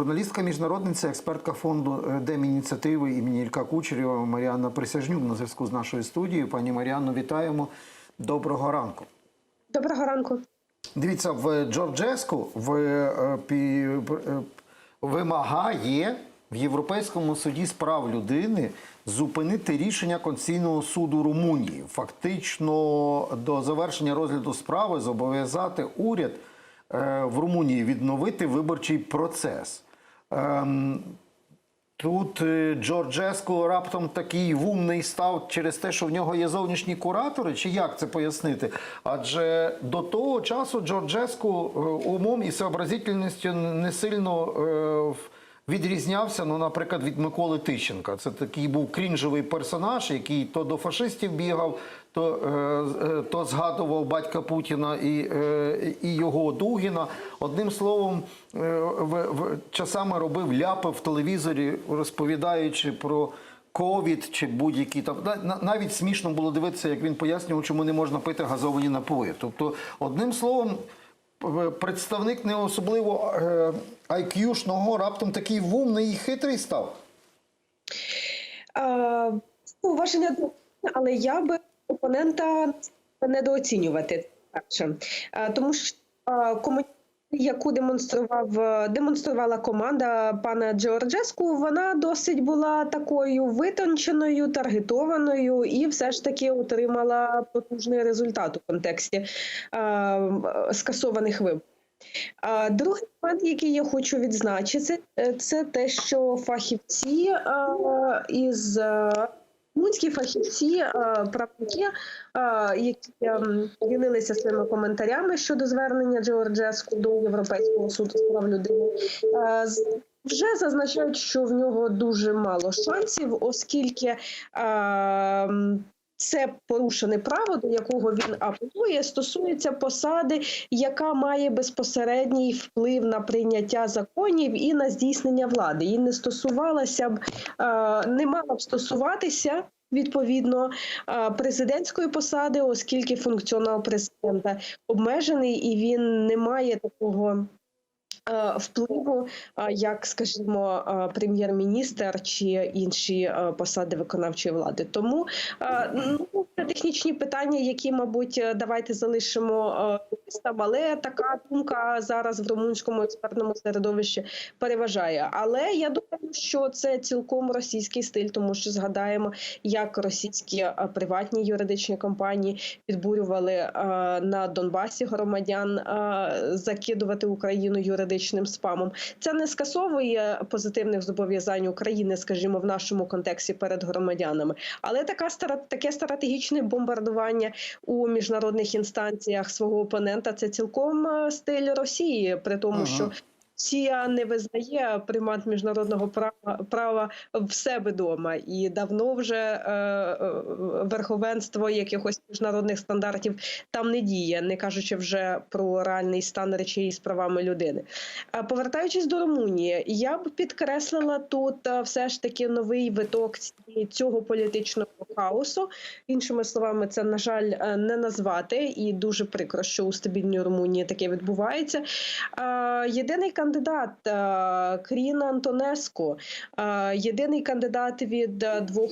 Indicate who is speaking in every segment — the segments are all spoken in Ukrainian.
Speaker 1: Журналістка міжнародниця, експертка фонду е, Демініціативи імені Ілька Кучерєва Маріанна Присяжнюк на зв'язку з нашою студією. Пані Маріанно, вітаємо. Доброго ранку.
Speaker 2: Доброго ранку.
Speaker 1: Дивіться, в Джорджеску в, е, пі- е, вимагає в Європейському суді з прав людини зупинити рішення Конституційного суду Румунії. Фактично до завершення розгляду справи зобов'язати уряд в Румунії відновити виборчий процес. Ем, Тут е, Джорджеско раптом такий вумний став через те, що в нього є зовнішні куратори, чи як це пояснити? Адже до того часу Джорджеско е, умом і сообразительністю не сильно е, відрізнявся, ну, наприклад, від Миколи Тищенка. Це такий був крінжовий персонаж, який то до фашистів бігав, то, е, е, то згадував батька Путіна і, е, і його Дугіна. Одним словом, в, в, часами робив ляпи в телевізорі, розповідаючи про ковід чи будь-які там. На- на- Навіть смішно було дивитися, як він пояснював, чому не можна пити газовані напої. Тобто, одним словом, представник не особливо IQ-шного раптом такий вумний і хитрий став.
Speaker 2: Е, Уваження, до- але я би опонента недооцінювати перше, тому що комунікація, яку демонстрував е, демонструвала команда пана Джорджеску, вона досить була такою витонченою, таргетованою і все ж таки отримала потужний результат у контексті е, скасованих виборів. Другий момент, який я хочу відзначити, е, це те, що фахівці із румунські фахівці, е, правники, е, які ем, ділилися своїми коментарями щодо звернення Джорджеску до Європейського суду з прав людини. е, Вже зазначають, що в нього дуже мало шансів, оскільки е, це порушене право, до якого він апелює, стосується посади, яка має безпосередній вплив на прийняття законів і на здійснення влади. І не стосувалася б, не мала б стосуватися. Відповідно президентської посади, оскільки функціонал президента обмежений і він не має такого впливу, е, як, скажімо, е, прем'єр-міністр чи інші е, посади виконавчої влади. Тому е, ну, технічні питання, які, мабуть, е, давайте залишимо е, але така думка зараз в румунському експертному середовищі переважає. Але я думаю, що це цілком російський стиль, тому що згадаємо, як російські е, приватні юридичні компанії підбурювали е, на Донбасі громадян е, закидувати Україну юридичним спамом. Це не скасовує позитивних зобов'язань України, скажімо, в нашому контексті перед громадянами, але така таке стратегічне бомбардування у міжнародних інстанціях свого опонента це цілком е, стиль Росії, при тому,
Speaker 1: Ага.
Speaker 2: що Росія не визнає примат міжнародного права права в себе вдома, і давно вже е, е, верховенство якихось міжнародних стандартів там не діє, не кажучи вже про реальний стан речей з правами людини. Повертаючись до Румунії, я б підкреслила тут е, все ж таки новий виток цього політичного хаосу. Іншими словами, це на жаль е, не назвати, і дуже прикро, що у стабільній Румунії таке відбувається. Єдиний кандидат е, Кріна Антонеску, е, єдиний кандидат від е, двох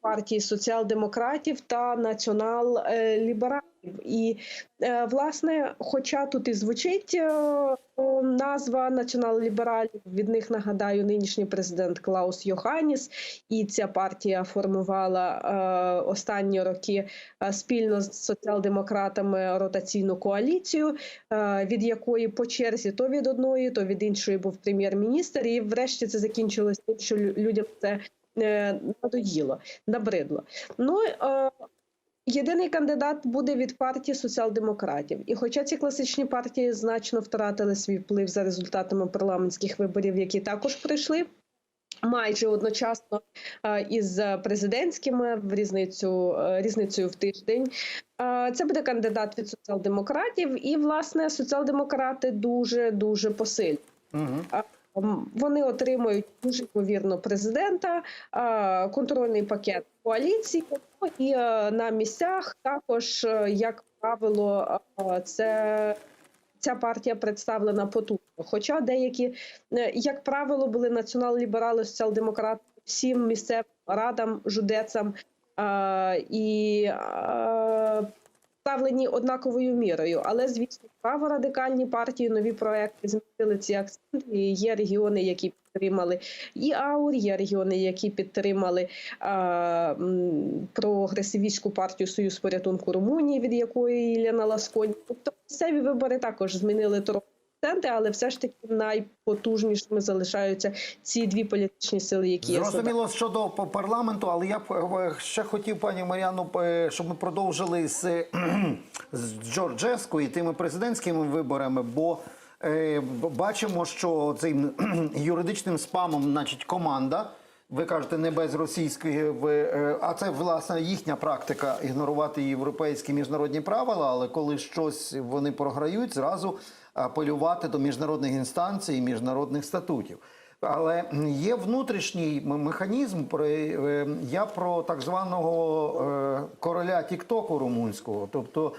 Speaker 2: партій соціал-демократів та націонал-лібералів. І е, власне, хоча тут і звучить е, е, назва націонал-лібералів, від них нагадаю нинішній президент Клаус Йоханіс, і ця партія формувала останні роки спільно з соціал-демократами ротаційну коаліцію, від якої по черзі то від одної, то від іншої був прем'єр-міністр. І врешті це закінчилось тим, що лю- людям це надоїло, набридло. Ну е, Єдиний кандидат буде від партії соціал-демократів. І хоча ці класичні партії значно втратили свій вплив за результатами парламентських виборів, які також пройшли. Майже одночасно е, із президентськими в різницю е, різницею в тиждень. Е, Це буде кандидат від соціал-демократів, і власне соціал-демократи дуже дуже посильні.
Speaker 1: Угу.
Speaker 2: Вони отримують дуже ймовірно президента, контрольний пакет коаліції, ну і е, на місцях також, е, як правило, е, це ця партія представлена потужно. Хоча деякі, як правило, були націонал-ліберали, соціал-демократи всім місцевим радам, жудецам і е, ставлені однаковою мірою. Але звісно, праворадикальні партії, нові проекти змінили ці акценти. І є регіони, які підтримали і АУР, є регіони, які підтримали а, прогресивістську партію Союз порятунку Румунії, від якої Ілляна Ласконь. Тобто місцеві вибори також змінили трохи акценти, але все ж таки найпотужнішими залишаються ці дві політичні сили, які
Speaker 1: Зрозуміло щодо парламенту, але я б е, ще хотів, пані Мар'яну, е, щоб ми продовжили з, е, з Джорджеско і тими президентськими виборами, бо е, бачимо, що цим юридичним спамом, значить, команда. Ви кажете, не без російської, е, а це власне їхня практика ігнорувати європейські міжнародні правила. Але коли щось вони програють, зразу апелювати до міжнародних інстанцій і міжнародних статутів. Але є внутрішній механізм. е, Я про так званого е, короля Тіктоку румунського, тобто.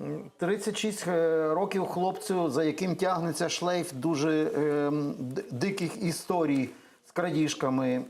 Speaker 1: м, 36 е, років хлопцю, за яким тягнеться шлейф дуже е, диких історій з крадіжками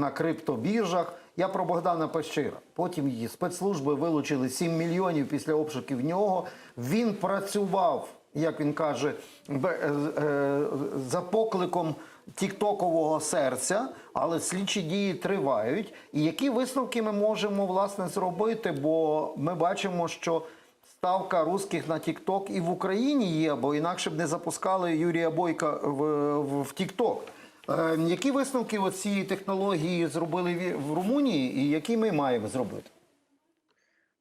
Speaker 1: на криптобіржах. Я про Богдана Пащира. Потім її спецслужби вилучили 7 мільйонів після обшуків нього. Він працював, як він каже, е, е, за покликом тіктокового серця, але слідчі дії тривають. І які висновки ми можемо власне зробити? Бо ми бачимо, що ставка русських на Тікток і в Україні є, бо інакше б не запускали Юрія Бойка в, Тікток. Е, які висновки цієї технології зробили в Румунії, і які ми маємо зробити?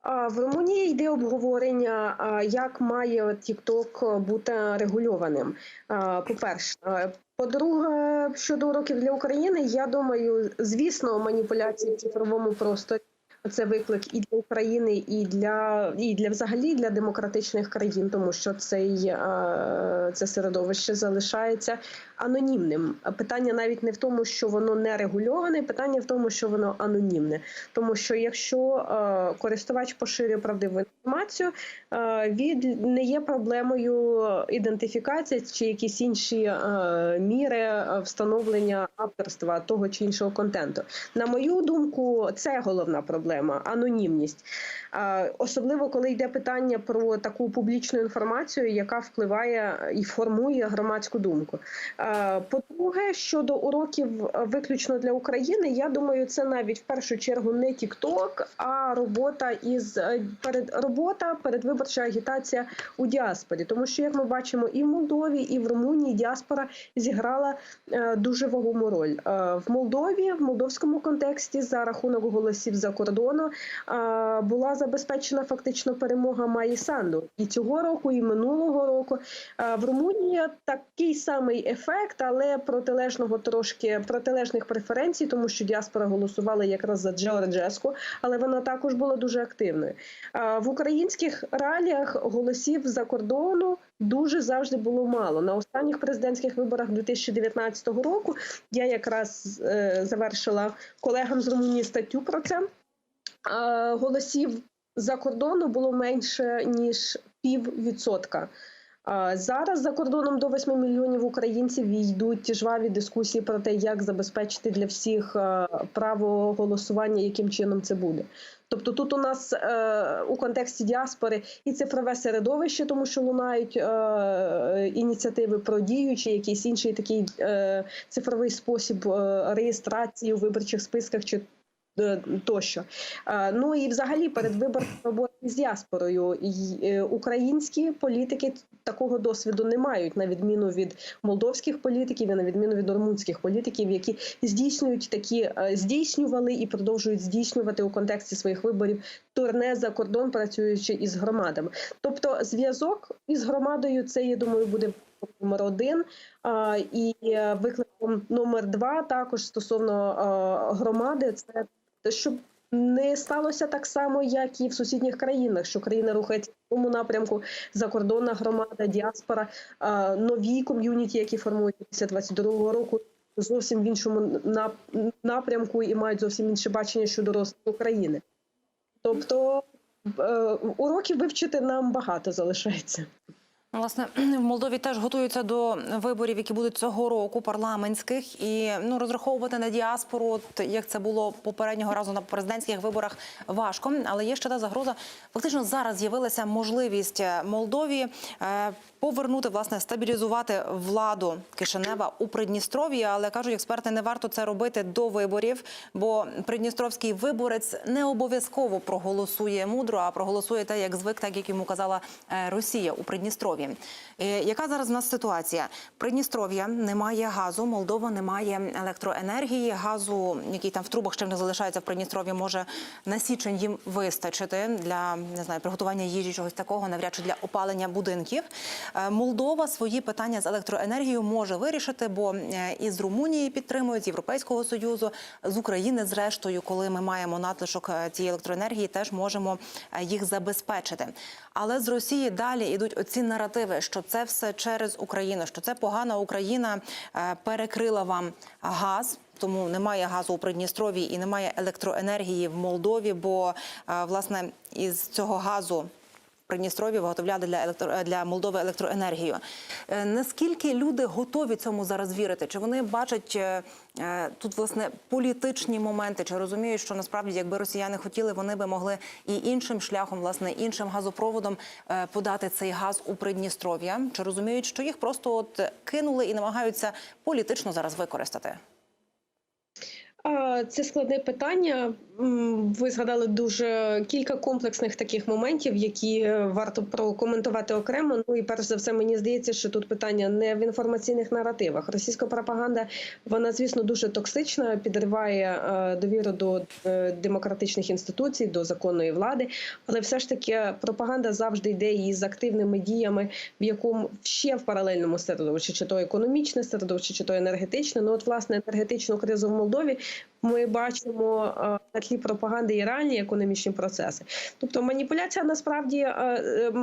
Speaker 2: В Румунії йде обговорення, як має TikTok бути регульованим. По-перше, по-друге, щодо уроків для України, я думаю, звісно, маніпуляції в цифровому просторі це виклик і для України, і для і для взагалі для демократичних країн, тому що цей е, це середовище залишається анонімним. Питання навіть не в тому, що воно не регульоване, питання в тому, що воно анонімне. Тому що якщо е, користувач поширює правдиву інформацію, е, від не є проблемою ідентифікації чи якісь інші міри встановлення авторства того чи іншого контенту. На мою думку, це головна проблема анонімність. Е, Особливо коли йде питання про таку публічну інформацію, яка впливає і формує громадську думку. По-друге, щодо уроків виключно для України, я думаю, це навіть в першу чергу не TikTok, а робота із е, перед робота, передвиборча агітація у діаспорі. Тому що, як ми бачимо, і в Молдові, і в Румунії діаспора зіграла е, дуже вагому роль. Е, В Молдові, в молдовському контексті, за рахунок голосів за кордону е, була забезпечена фактично перемога Маї Санду. І цього року, і минулого року. В Румунії такий самий ефект, але протилежного трошки протилежних преференцій, тому що діаспора голосувала якраз за Джорджеску, але вона також була дуже активною. В українських реаліях голосів за кордону дуже завжди було мало. На останніх президентських виборах 2019 року я якраз е, завершила колегам з Румунії статтю про це. Е, Голосів за кордону було менше ніж пів відсотка. А Зараз за кордоном до 8 мільйонів українців йдуть жваві дискусії про те, як забезпечити для всіх е, право голосування, яким чином це буде. Тобто тут у нас е, у контексті діаспори і цифрове середовище, тому що лунають е, ініціативи про дію чи якийсь інший такий е, цифровий спосіб е, реєстрації у виборчих списках чи е, тощо. Е, Ну і взагалі передвиборна робота з діаспорою. Е, Українські політики такого досвіду не мають, на відміну від молдовських політиків і на відміну від румунських політиків, які здійснюють такі е, здійснювали і продовжують здійснювати у контексті своїх виборів турне за кордон, працюючи із громадами. Тобто, зв'язок із громадою це я думаю буде номер один. І е, викликом номер два також стосовно е, громади, це щоб не сталося так само, як і в сусідніх країнах, що країна рухається в тому напрямку, закордонна громада, діаспора, нові ком'юніті, які формуються після 22-го року. Зовсім в іншому напрямку і мають зовсім інше бачення щодо розвитку України. Тобто е, уроків вивчити нам багато залишається.
Speaker 3: Власне, в Молдові теж готуються до виборів, які будуть цього року, парламентських, і ну розраховувати на діаспору, як це було попереднього разу на президентських виборах, важко. Але є ще та загроза. Фактично зараз з'явилася можливість Молдові е, повернути, власне, стабілізувати владу Кишинева у Придністров'ї. Але кажуть, експерти, не варто це робити до виборів, бо придністровський виборець не обов'язково проголосує мудро, а проголосує те, як звик, так як йому казала е, Росія у Придністров'ї. Е, Яка зараз в нас ситуація? Придністров'я немає газу, Молдова не має електроенергії. Газу, який там в трубах ще не залишається в Придністров'ї, може на січень їм вистачити для не знаю приготування їжі, чогось такого, навряд чи для опалення будинків. Е, Молдова свої питання з електроенергією може вирішити, бо е, із Румунії підтримують з Європейського союзу, з України, зрештою, коли ми маємо надлишок цієї електроенергії, теж можемо їх забезпечити. Але з Росії далі йдуть оці наративи, що це все через Україну, що це погана Україна е, перекрила вам газ. Тому немає газу у Придністрові і немає електроенергії в Молдові, бо е, власне із цього газу Придністров'я виготовляли для електро для Молдови електроенергію. Е, Наскільки люди готові цьому зараз вірити? Чи вони бачать е, е, тут власне політичні моменти? Чи розуміють, що насправді, якби росіяни хотіли, вони би могли і іншим шляхом, власне, іншим газопроводом е, подати цей газ у Придністров'я? Чи розуміють, що їх просто от кинули і намагаються політично зараз використати?
Speaker 2: Це складне питання. Ви згадали дуже кілька комплексних таких моментів, які е, варто прокоментувати окремо. Ну і перш за все, мені здається, що тут питання не в інформаційних наративах. Російська пропаганда, вона звісно дуже токсична, підриває е, довіру до е, демократичних інституцій, до законної влади. Але все ж таки пропаганда завжди йде із активними діями, в якому ще в паралельному середовищі, чи то економічне середовище, чи то енергетичне. Ну от власне енергетичну кризу в Молдові ми бачимо е, на тлі пропаганди і реальні економічні процеси. Тобто маніпуляція насправді е,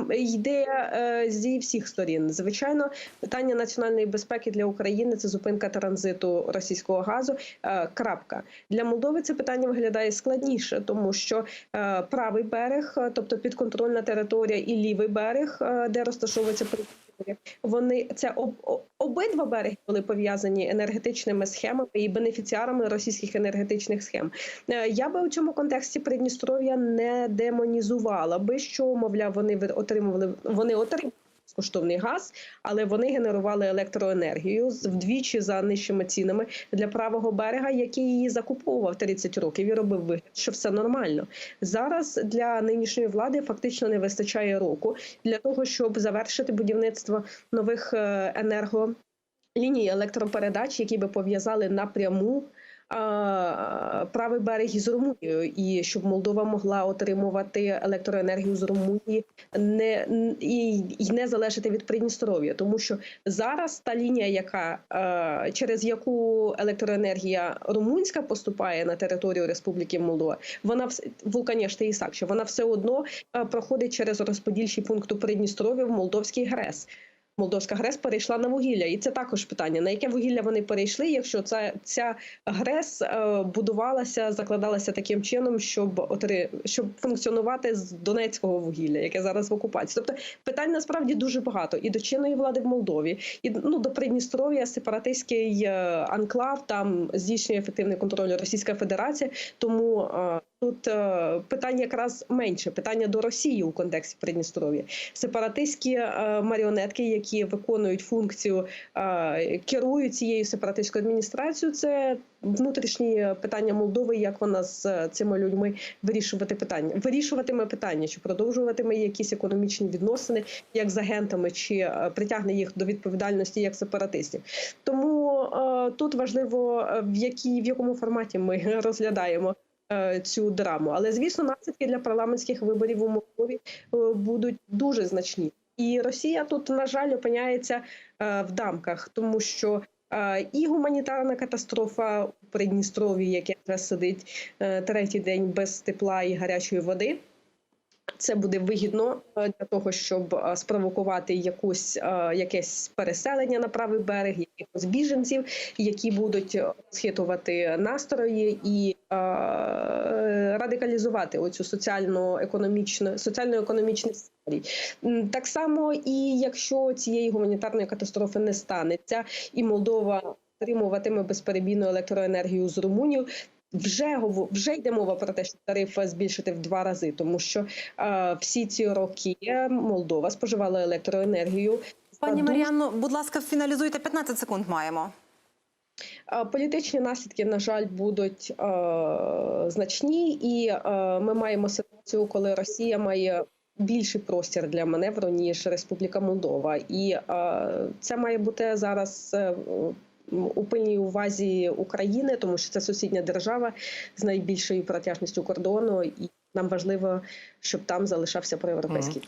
Speaker 2: е, йде е, зі всіх сторін. Звичайно, питання національної безпеки для України це зупинка транзиту російського газу. Е, Крапка для Молдови це питання виглядає складніше, тому що е, правий берег, е, тобто підконтрольна територія, і лівий берег, е, де розташовується Придністров'я, вони це об, обидва береги були пов'язані енергетичними схемами і бенефіціарами російських енергетичних схем. Е, Я би у цьому контексті Придністров'я не демонізувала би, що мовляв, вони отримували вони отримували. Безкоштовний газ, але вони генерували електроенергію вдвічі за нижчими цінами для правого берега, який її закуповував 30 років і робив вигляд, що все нормально. Зараз для нинішньої влади фактично не вистачає року для того, щоб завершити будівництво нових е, енерголіній електропередач, які би пов'язали напряму. Правий берег із Румунією, і щоб Молдова могла отримувати електроенергію з Румунії, не і, і не залежати від Придністров'я, тому що зараз та лінія, яка через яку електроенергія румунська поступає на територію Республіки Молдова, вона вс- Вулканіш та Ісак, що вона все одно проходить через розподільчий пункт у Придністров'я в Молдовський ГРЕС. Молдовська ГРЕС перейшла на вугілля, і це також питання: на яке вугілля вони перейшли, якщо ця, ця ГРЕС е, будувалася, закладалася таким чином, щоб отри, щоб функціонувати з донецького вугілля, яке зараз в окупації. Тобто питань насправді дуже багато і до чинної влади в Молдові, і ну до Придністров'я сепаратистський е, анклав там здійснює ефективний контроль Російська Федерація. Тому е, тут е, питання якраз менше питання до Росії у контексті Придністров'я. Сепаратистські е, маріонетки, які виконують функцію, е, керують цією сепаратистською адміністрацією. Це внутрішні питання Молдови, як вона з цими людьми вирішувати питання, вирішуватиме питання, чи продовжуватиме якісь економічні відносини як з агентами, чи притягне їх до відповідальності як сепаратистів. Тому тут важливо в якій в якому форматі ми розглядаємо. Е, Цю драму, але звісно, наслідки для парламентських виборів у Молдові е, будуть дуже значні, і Росія тут на жаль опиняється е, в дамках, тому що і гуманітарна катастрофа у Придністрові, яке вже сидить третій день без тепла і гарячої води. Це буде вигідно е, для того, щоб е, спровокувати якусь е, якесь переселення на правий берег, якихось біженців, які будуть схитувати настрої і е, радикалізувати оцю соціально-економічну соціально-економічний сценарій. Так само, і якщо цієї гуманітарної катастрофи не станеться, і Молдова отримуватиме безперебійну електроенергію з Румунію. Вже вже йде мова про те, що тариф збільшити в два рази, тому що е, всі ці роки Молдова споживала електроенергію.
Speaker 3: Пані Мар'яно, будь ласка, фіналізуйте 15 секунд. Маємо.
Speaker 2: Е, Політичні наслідки, на жаль, будуть е, значні, і е, ми маємо ситуацію, коли Росія має більший простір для маневру ніж Республіка Молдова, і е, це має бути зараз. е, У пильній увазі України, тому що це сусідня держава з найбільшою протяжністю кордону, і нам важливо, щоб там залишався проєвропейський тип.